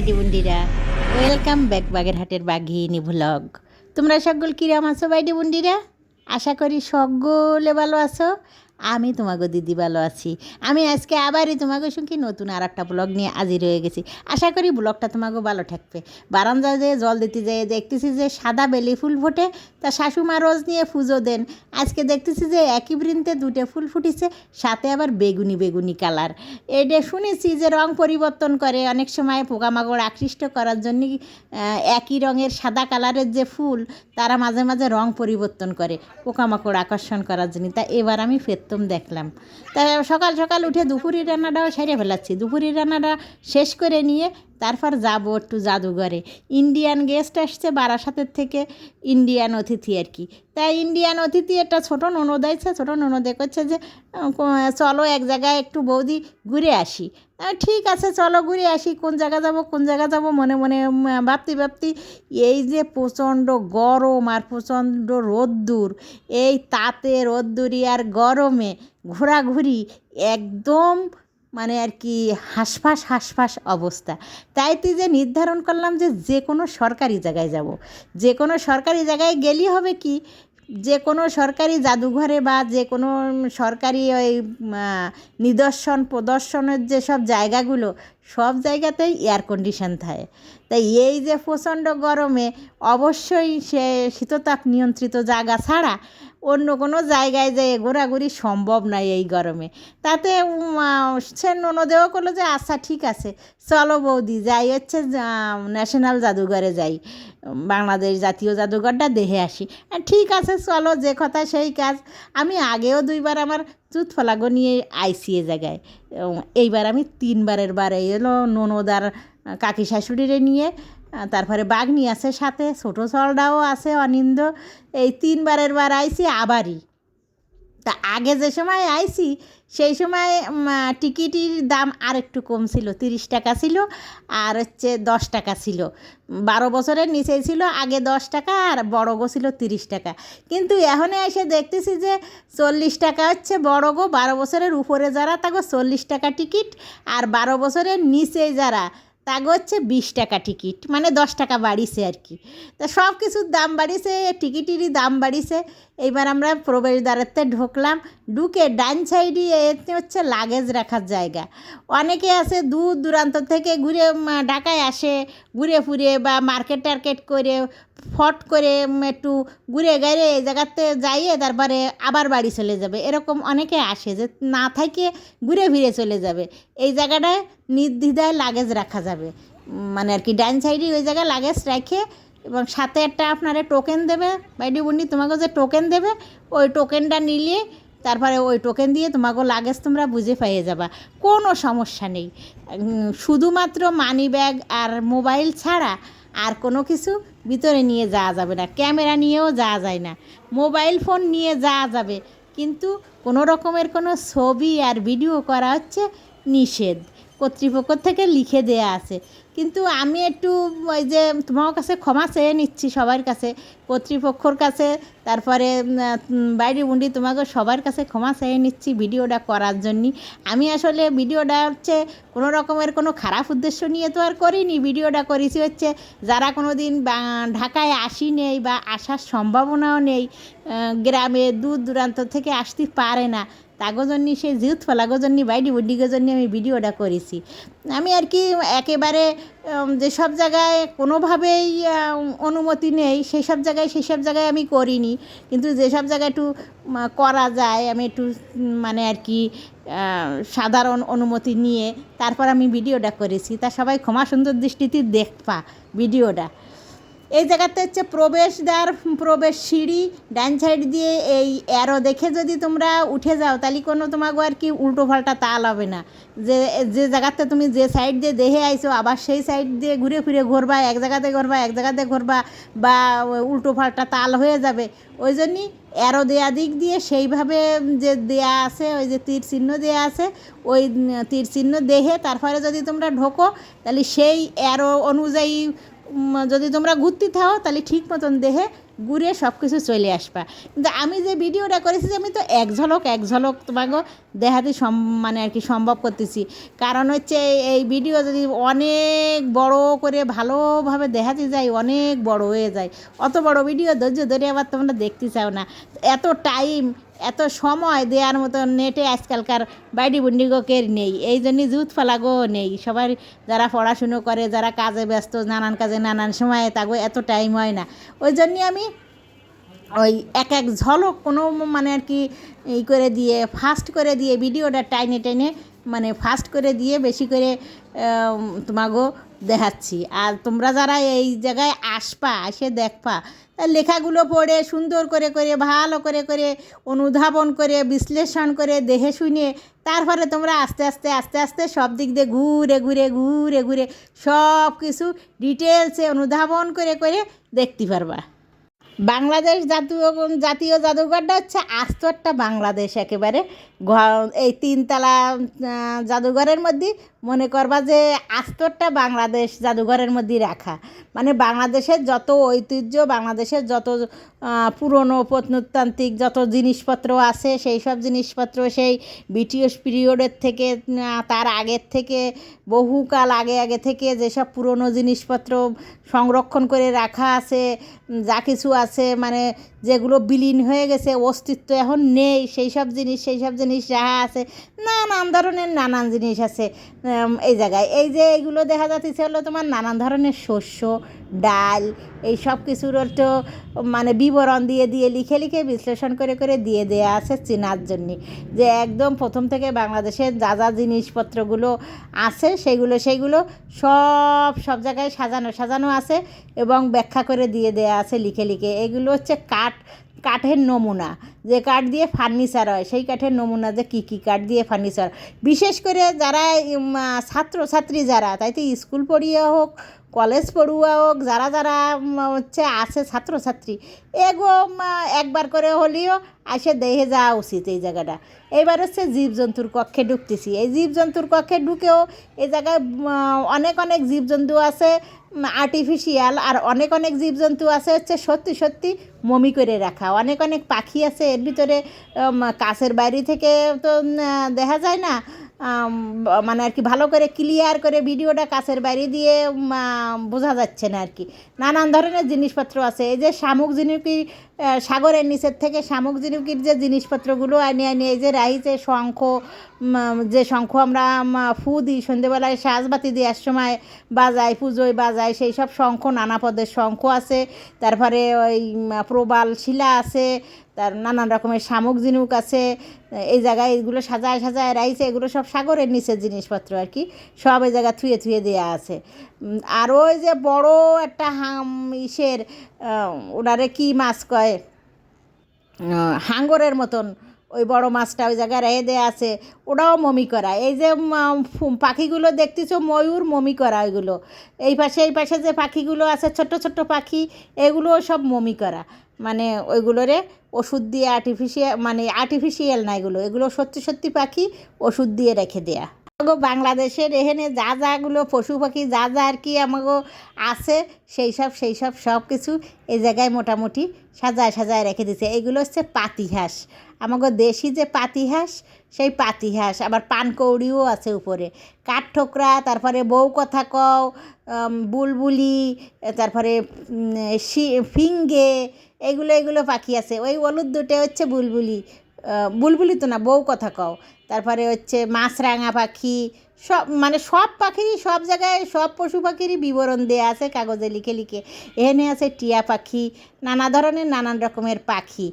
বাইটি বুন্ডিরা। Welcome back বাগেরহাটের বাঘিনী vlog. তোমরা সকল কিরাম আছো বাইটি বুন্ডিরা? আশা করি সকলে ভালো আছো। আমি তোমাকে দিদি ভালো আছি। আমি আজকে আবারই তোমাকে সঙ্গে নতুন আর একটা ব্লগ নিয়ে হাজির হয়ে গেছি। আশা করি ব্লগটা তোমাকে ভালো থাকবে। বারান্দা যে জল দিতে যেয়ে দেখতেছি যে সাদা বেলি ফুল ফোটে, তা শাশুমা রোজ নিয়ে পুজো দেন। আজকে দেখতেছি যে একই বৃন্তে দুটো ফুল ফুটিছে, সাথে আবার বেগুনি বেগুনি কালার। এটা শুনেছি যে রং পরিবর্তন করে অনেক সময় পোকামাকড় আকৃষ্ট করার জন্য একই রঙের সাদা কালারের যে ফুল, তারা মাঝে মাঝে রং পরিবর্তন করে, পোকামাকড় আকর্ষণ করার জন্য। তা এবার আমি ফেরতম দেখলাম। তা সকাল সকাল উঠে দুপুরের রান্নাটাও সেরে ফেলাচ্ছি। দুপুরি রান্নাটা শেষ করে নিয়ে তারপর যাব একটু জাদুঘরে। ইন্ডিয়ান গেস্ট আসছে বারাসাতের থেকে ইন্ডিয়ান অতিথি আর কি। তাই ইন্ডিয়ান অতিথি একটা ছোটো ননদ আছে ছোটো ননদে করছে যে চলো এক জায়গায় একটু বৌদি ঘুরে আসি। ঠিক আছে, চলো ঘুরে আসি, কোন জায়গা যাব, কোন জায়গা যাব? মনে মনে ভাবতে ভাবতে, এই যে প্রচণ্ড গরম আর প্রচণ্ড রোদ্দুর, এই তাতে রোদ্দুরি আর গরমে ঘোরাঘুরি একদম মানে আর কি হাঁসফাঁস হাঁসফাঁস অবস্থা। তাই তুই যে নির্ধারণ করলাম যে যে কোনো সরকারি জায়গায় যাব। যে কোনো সরকারি জায়গায় গেলেই হবে কি? যে কোনো সরকারি জাদুঘরে বা যে কোনো সরকারি ওই নিদর্শন, প্রদর্শনের যেসব জায়গাগুলো সব জায়গাতেই এয়ার কন্ডিশন থাকে। তাই এই যে প্রচণ্ড গরমে অবশ্যই সে শীততাপ নিয়ন্ত্রিত জায়গা ছাড়া অন্য কোনো জায়গায় যে ঘোরাঘুরি সম্ভব নয় এই গরমে। তাতে সে ননদেও করল যে আচ্ছা ঠিক আছে, চলো বৌদি, যাই হচ্ছে ন্যাশনাল জাদুঘরে যাই। বাংলাদেশ জাতীয় জাদুঘরটা দেখে আসি। ঠিক আছে, চলো, যে কথা সেই কাজ। আমি আগেও দুইবার আমার জুত ফলাগো নিয়ে আইসি এ জায়গায়। এইবার আমি তিনবারের বারে এলো ননদার কাকি শাশুড়িরে নিয়ে তারপরে বাঘনি আছে সাথে, ছোটো চলডাও আছে অনিন্দ এই তিনবারের বার আইসি আবারই। তা আগে যে সময় আইসি সেই সময় টিকিটির দাম আর একটু কম ছিল, তিরিশ টাকা ছিল আর হচ্ছে দশ টাকা ছিল। বারো বছরের নিচেই ছিল, আগে দশ টাকা আর বড় গো ছিল তিরিশ টাকা। কিন্তু এখন এসে দেখতেছি যে চল্লিশ টাকা হচ্ছে বড় গো, বারো বছরের উপরে যারা, তাগো চল্লিশ টাকা টিকিট আর বারো বছরের নিচে যারা তাগো হচ্ছে বিশ টাকা টিকিট মানে দশ টাকা বাড়িছে আর কি। তা সব কিছুর দাম বাড়িছে, টিকিটেরই দাম বাড়িছে। এইবার আমরা প্রবেশদ্বারেতে ঢুকলাম, ঢুকে ডান সাইডই এতে হচ্ছে লাগেজ রাখার জায়গা। অনেকে আছে দূর দূরান্ত থেকে ঘুরে ঢাকায় আসে, ঘুরে ফুরে বা মার্কেট টার্কেট করে ফট করে একটু ঘুরে গেলে এই জায়গাতে যাইয়ে তারপরে আবার বাড়ি চলে যাবে। এরকম অনেকে আসে যে না থাকে ঘুরে ফিরে চলে যাবে। এই জায়গাটায় নির্দ্বিধায় লাগেজ রাখা যাবে। মানে আর কি ডাইন সাইডে ওই জায়গায় লাগেজ রেখে এবং সাথে একটা আপনারা টোকেন দেবে। বাইডি বন্ডি তোমাকে যে টোকেন দেবে, ওই টোকেনটা নিলে তারপরে ওই টোকেন দিয়ে তোমাকে লাগেজ তোমরা বুঝে পাইয়ে যাবা। কোনো সমস্যা নেই। শুধুমাত্র মানি ব্যাগ আর মোবাইল ছাড়া আর কোনো কিছু ভিতরে নিয়ে যাওয়া যাবে না। ক্যামেরা নিয়েও যাওয়া যায় না। মোবাইল ফোন নিয়ে যাওয়া যাবে। কিন্তু কোনো রকমের কোনো ছবি আর ভিডিও করা হচ্ছে নিষেধ। কর্তৃপক্ষ থেকে লিখে দেয়া আছে। কিন্তু আমি একটু ওই যে তোমার কাছে ক্ষমা চেয়ে নিচ্ছি সবার কাছে, কর্তৃপক্ষর কাছে, তারপরে বাইরে বুন্ডি তোমাকে সবার কাছে ক্ষমা চেয়ে নিচ্ছি ভিডিওটা করার জন্য। আমি আসলে ভিডিওটা হচ্ছে কোনো রকমের কোনো খারাপ উদ্দেশ্য নিয়ে তো আর করিনি, ভিডিওটা করেছি হচ্ছে যারা কোনো দিন ঢাকায় আসি নেই বা আসার সম্ভাবনাও নেই গ্রামে দূর দূরান্ত থেকে আসতে পারে না তাগো জন্য সেই জিউত ফলাগো জন্য বাইডি বুডিগো জন্য আমি ভিডিওটা করেছি। আমি আর কি একেবারে যেসব জায়গায় কোনোভাবেই অনুমতি নেই, সেই সব জায়গায়, সেই সব জায়গায় আমি করিনি। কিন্তু যেসব জায়গায় একটু করা যায়, আমি একটু মানে আর কি সাধারণ অনুমতি নিয়ে, তারপর আমি ভিডিওটা করেছি। তা সবাই ক্ষমা সুন্দর দৃষ্টিতে দেখবা ভিডিওটা। এই জায়গাতে হচ্ছে প্রবেশদ্বার, প্রবেশ সিঁড়ি, ডান সাইড দিয়ে এই অ্যারো দেখে যদি তোমরা উঠে যাও, তাহলে কোনো তোমাকে আর কি উল্টো পাল্টা তাল হবে না। যে যে জায়গাতে তুমি যে সাইড দিয়ে দেহে আইছো, আবার সেই সাইড দিয়ে ঘুরে ফিরে ঘুরবা, এক জায়গাতে ঘুরবা, এক জায়গাতে ঘুরবা, বা উল্টো পাল্টা তাল হয়ে যাবে। ওই জন্যই অ্যারো দেয়া দিক দিয়ে সেইভাবে যে দেয়া আছে, ওই যে তীর চিহ্ন দেয়া আছে, ওই তীর চিহ্ন দেহে তারপরে যদি তোমরা ঢোকো, তাহলে সেই অ্যারো অনুযায়ী যদি তোমরা ঘুরতে থাও, তাহলে ঠিক মতন দেহে ঘুরে সব কিছু চলে আসবা। কিন্তু আমি যে ভিডিওটা করেছি যে আমি তো এক ঝলক এক ঝলক তোমাকে দেখাতে সম মানে আর কি সম্ভব করতেছি। কারণ হচ্ছে এই- এই ভিডিও যদি অনেক বড় করে ভালোভাবে দেখাতে যাই, অনেক বড় হয়ে যায়। অত বড় ভিডিও ধৈর্য ধরে আবার তোমরা দেখতে চাও না। এত টাইম এত সময় দেওয়ার মতো নেটে আজকালকার বাইডি বুন্ডিগোকের নেই। এই জন্যই জুত ফালাগো নেই। সবার যারা পড়াশুনো করে, যারা কাজে ব্যস্ত, নানান কাজে নানান সময়ে, তাগো এত টাইম হয় না। ওই জন্যে আমি ওই এক এক ঝলক কোনো মানে আর কি ই করে দিয়ে ফাস্ট করে দিয়ে ভিডিওটা টাইনে টাইনে মানে ফাস্ট করে দিয়ে, বেশি করে তোমাগো দেখাচ্ছি। আর তোমরা যারা এই জায়গায় আসপা এসে দেখপা লেখাগুলো পড়ে, সুন্দর করে করে, ভালো করে করে, অনুধাবন করে, বিশ্লেষণ করে দেহে শুনে, তারপরে তোমরা আস্তে আস্তে আস্তে আস্তে সব দিক দিয়ে ঘুরে ঘুরে ঘুরে ঘুরে সব কিছু ডিটেলসে অনুধাবন করে করে দেখতে পারবা। বাংলাদেশ জাতীয় জাতীয় জাদুঘরটা হচ্ছে আস্ত একটা বাংলাদেশ একেবারে। ঘ- এই তিনতলা জাদুঘরের মধ্যে মনে করবা যে আস্তরটা বাংলাদেশ জাদুঘরের মধ্যে রাখা। মানে বাংলাদেশের যত ঐতিহ্য, বাংলাদেশের যত পুরনো প্রত্নতান্ত্রিক যত জিনিসপত্র আছে, সেই সব জিনিসপত্র সেই ব্রিটিশ পিরিয়ডের থেকে তার আগের থেকে, বহুকাল আগে আগে থেকে যেসব পুরনো জিনিসপত্র সংরক্ষণ করে রাখা আছে যা কিছু আছে মানে যেগুলো বিলীন হয়ে গেছে, অস্তিত্ব এখন নেই, সেই সব জিনিস, সেই সব জিনিস যাহা আছে, নানান ধরনের নানান জিনিস আছে এই জায়গায়। এই যে এইগুলো দেখা যাচ্ছে হলো তোমার নানান ধরনের শস্য ডাল, এই সব কিছুর তো মানে বিবরণ দিয়ে দিয়ে লিখে লিখে বিশ্লেষণ করে করে দিয়ে দেওয়া আছে চেনার জন্যে। যে একদম প্রথম থেকে বাংলাদেশের যা যা জিনিসপত্রগুলো আছে, সেগুলো সেইগুলো সব সব জায়গায় সাজানো সাজানো আছে এবং ব্যাখ্যা করে দিয়ে দেওয়া আছে লিখে লিখে। এগুলো হচ্ছে কাঠ, কাঠের নমুনা। যে কাঠ দিয়ে ফার্নিচার হয়, সেই কাঠের নমুনা যে কী কী কাঠ দিয়ে ফার্নিচার। বিশেষ করে যারা ছাত্রছাত্রী যারা, তাই তো স্কুল পড়িয়ে হোক কলেজ পড়ুয়া হোক, যারা যারা হচ্ছে, আছে ছাত্রছাত্রী, এগো একবার করে হলেও আসে দেখে যাওয়া উচিত এই জায়গাটা। এইবার হচ্ছে জীবজন্তুর কক্ষে ঢুকতেছি। এই জীবজন্তুর কক্ষে ঢুকেও এই জায়গায় অনেক অনেক জীবজন্তু আছে আর্টিফিশিয়াল আর অনেক অনেক জীবজন্তু আছে হচ্ছে সত্যি সত্যি মমি করে রাখা। অনেক অনেক পাখি আছে, এর ভিতরে কাছের বাইরে থেকে তো দেখা যায় না মানে আর কি ভালো করে ক্লিয়ার করে ভিডিওটা কাছের বাইরে দিয়ে বোঝা যাচ্ছে না আর কি। নানান ধরনের জিনিসপত্র আছে। এই যে শামুক আহ, সাগরের নিচের থেকে শামুক ঝিনুকির যে জিনিসপত্রগুলো আনি আনি এই যে রাইছে শঙ্খ যে শঙ্খ আমরা ফু দিই সন্ধেবেলায় সাজবাতি দেওয়ার সময় বাজাই পুজোয় বাজাই সেই সব শঙ্খ নানা পদের শঙ্খ আছে। তারপরে ওই প্রবাল শিলা আছে। তার নানান রকমের শামুক ঝিনুক আছে, এই জায়গায় এগুলো সাজায় সাজায় রাইছে, এগুলো সব সাগরের নিচের জিনিসপত্র আর কি, সব এই জায়গায় থুয়ে থুয়ে দেওয়া আছে। আর ওই যে বড় একটা হাম ইসের ওনারে কি মাছ কয় হাঙ্গরের মতন, ওই বড় মাছটা ওই জায়গায় রেখে দেওয়া আছে, ওটাও মমি করা। এই যে পাখিগুলো দেখতেছো, ময়ূর মমি করা ওইগুলো। এই পাশে এই পাশে যে পাখিগুলো আছে, ছোট্ট ছোট্ট পাখি এগুলো সব মমি করা। মানে ওইগুলোরে ওষুধ দিয়ে আর্টিফিশিয়াল মানে আর্টিফিশিয়াল না এগুলো এগুলো সত্যি সত্যি পাখি ওষুধ দিয়ে রেখে দেয়া। আমাগো বাংলাদেশের এখানে যা যাগুলো পশু পাখি, যা যা আর কি আমাগো আছে, সেই সব সেই সব সব কিছু এই জায়গায় মোটামুটি সাজায় সাজায় রেখে দিছে। এগুলো হচ্ছে পাতিহাঁস। আমাগো দেশি যে পাতিহাঁস সেই পাতিহাঁস আবার পানকৌড়িও আছে উপরে। কাঠঠোকরা তারপরে বউ কথা কও বুলবুলি, তারপরে ফিঙ্গে, এগুলো এগুলো পাখি আছে। ওই হলুদ দুটো হচ্ছে বুলবুলি। বুলবুলি তো না, বউ কথা কও। তারপরে হচ্ছে মাছরাঙা পাখি, সব মানে সব পাখিরই, সব জায়গায় সব পশু পাখিরই বিবরণ দেয়া আছে, কাগজে লিখে লিখে। এখানে আছে টিয়া পাখি, নানা ধরনের নানান রকমের পাখি।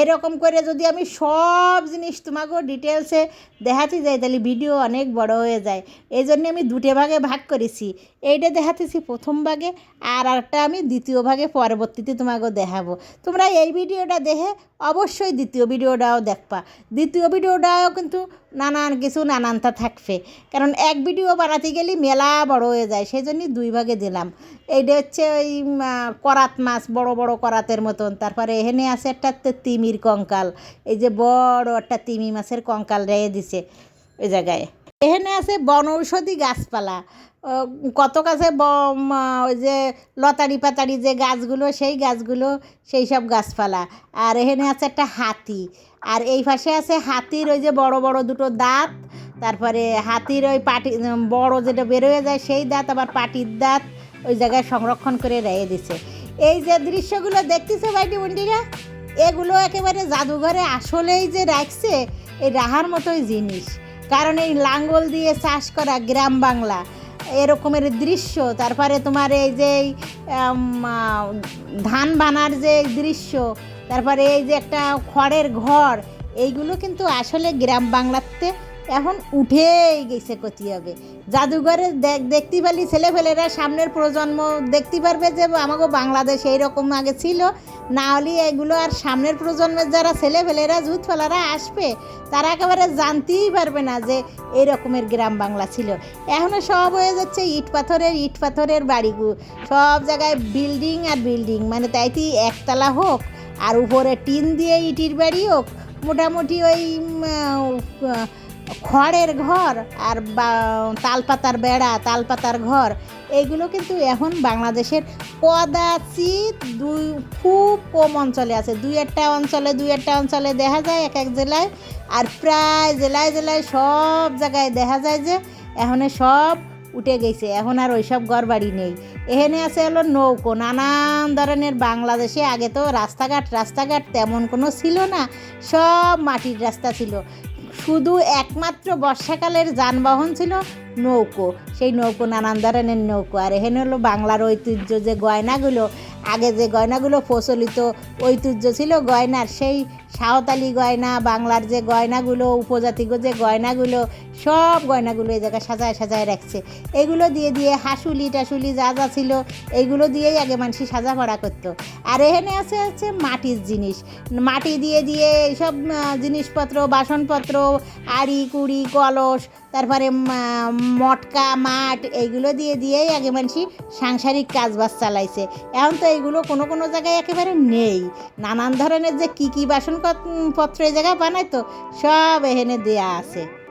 এরকম করে যদি আমি সব জিনিস তোমাকেও ডিটেলসে দেখাতে যাই তাহলে ভিডিও অনেক বড় হয়ে যায়। এই জন্য আমি দুটো ভাগে ভাগ করেছি। এইটা দেখাতেছি প্রথম ভাগে, আর একটা আমি দ্বিতীয় ভাগে পরবর্তীতে তোমাকেও দেখাবো। তোমরা এই ভিডিওটা দেখে অবশ্যই দ্বিতীয় ভিডিওটাও দেখবা। দ্বিতীয় ভিডিওটাও কিন্তু নানান কিছু নানানটা থাকবে। কারণ এক ভিডিও বানাতে গেলে মেলা বড় হয়ে যায় সেই জন্যই দুই ভাগে দিলাম। এইটা হচ্ছে ওই করাত মাছ, বড় বড় করাতের মতন। তারপরে এখানে আছে একটা তিমির কঙ্কাল। এই যে বড় একটা তিমি মাছের কঙ্কাল রেয়ে দিছে। ওই জায়গায়। এখানে আছে বনৌষধি গাছপালা। কত ব- ওই যে লতারি পাতারি যে গাছগুলো, সেই গাছগুলো, সেই সব গাছপালা। আর এখানে আছে একটা হাতি। আর এই পাশে আছে হাতির ওই যে বড় বড় দুটো দাঁত। তারপরে হাতির ওই পাটি, বড় যেটা বেরোয় যায়, সেই দাঁত আবার পাটির দাঁত ওই জায়গায় সংরক্ষণ করে রেখে দিছে। এই যে দৃশ্যগুলো দেখতেছে বাইটি বন্ডিরা এগুলো একেবারে জাদুঘরে আসলেই যে রাখছে, এই রাহার মতোই জিনিস। কারণ এই লাঙ্গল দিয়ে চাষ করা গ্রাম বাংলা, এরকমের দৃশ্য, তারপরে তোমার এই যে ধান বানার যে দৃশ্য, তারপরে এই যে একটা খড়ের ঘর, এইগুলো কিন্তু আসলে গ্রাম বাংলাতে এখন উঠেই গেছে কতি হবে জাদুঘরে দেখ- দেখতে পারলি ছেলেফেলেরা সামনের প্রজন্ম, দেখতে পারবে যে আমাকে বাংলাদেশ এইরকম আগে ছিল। না হলে এগুলো আর সামনের প্রজন্মের যারা ছেলেফেলেরা জুতফেলারা আসবে, তারা একেবারে জানতেই পারবে না যে এই রকমের গ্রাম বাংলা ছিল। এখনও সব হয়ে যাচ্ছে ইট পাথরের ইট পাথরের বাড়িগু সব জায়গায় বিল্ডিং আর বিল্ডিং। মানে তাইতেই একতলা হোক, আর উপরে টিন দিয়ে ইটির বাড়ি হোক, মোটামুটি ওই খড়ের ঘর আর তালপাতার বেড়া, তালপাতার ঘর এইগুলো কিন্তু এখন বাংলাদেশের কদাচিৎ দুই, খুব কম অঞ্চলে আছে। দুই একটা অঞ্চলে, দুই একটা অঞ্চলে দেখা যায় এক এক জেলায়, আর প্রায় জেলায় জেলায় সব জায়গায় দেখা যায় যে এখন সব উঠে গেছে। এখন আর ওইসব ঘর বাড়ি নেই। এখানে আছে হলো নৌকো। নানান ধরনের বাংলাদেশে আগে তো রাস্তাঘাট রাস্তাঘাট তেমন কোনো ছিল না। সব মাটির রাস্তা ছিল। শুধু একমাত্র বর্ষাকালের যানবাহন ছিল নৌকো। সেই নৌকো নানান ধরনের নৌকো। আর এখানে হলো বাংলার ঐতিহ্য যে গয়নাগুলো, আগে যে গয়নাগুলো প্রচলিত ঐতিহ্য ছিল গয়নার, সেই সাঁওতালি গয়না, বাংলার যে গয়নাগুলো, উপজাতিগো যে গয়নাগুলো, সব গয়নাগুলো এই জায়গায় সাজায় সাজায় রাখছে। এগুলো দিয়ে দিয়ে হাসুলি টাসুলি যা যা ছিল এইগুলো দিয়েই আগে মানুষ সাজা পড়া করতো। আর এখানে আছে হচ্ছে মাটির জিনিস। মাটি দিয়ে দিয়ে এইসব জিনিসপত্র, বাসনপত্র, আড়ি, কুড়ি, কলস, তারপরে মটকা, মাঠ এইগুলো দিয়ে দিয়েই আগে মানুষ সাংসারিক কাজবাজ চালাইছে। এখন তো এইগুলো কোনো কোনো জায়গায় একেবারে নেই। নানান ধরনের যে কী কী বাসনপত্র এই জায়গায় বানায় তো সব এখানে দেয়া আছে।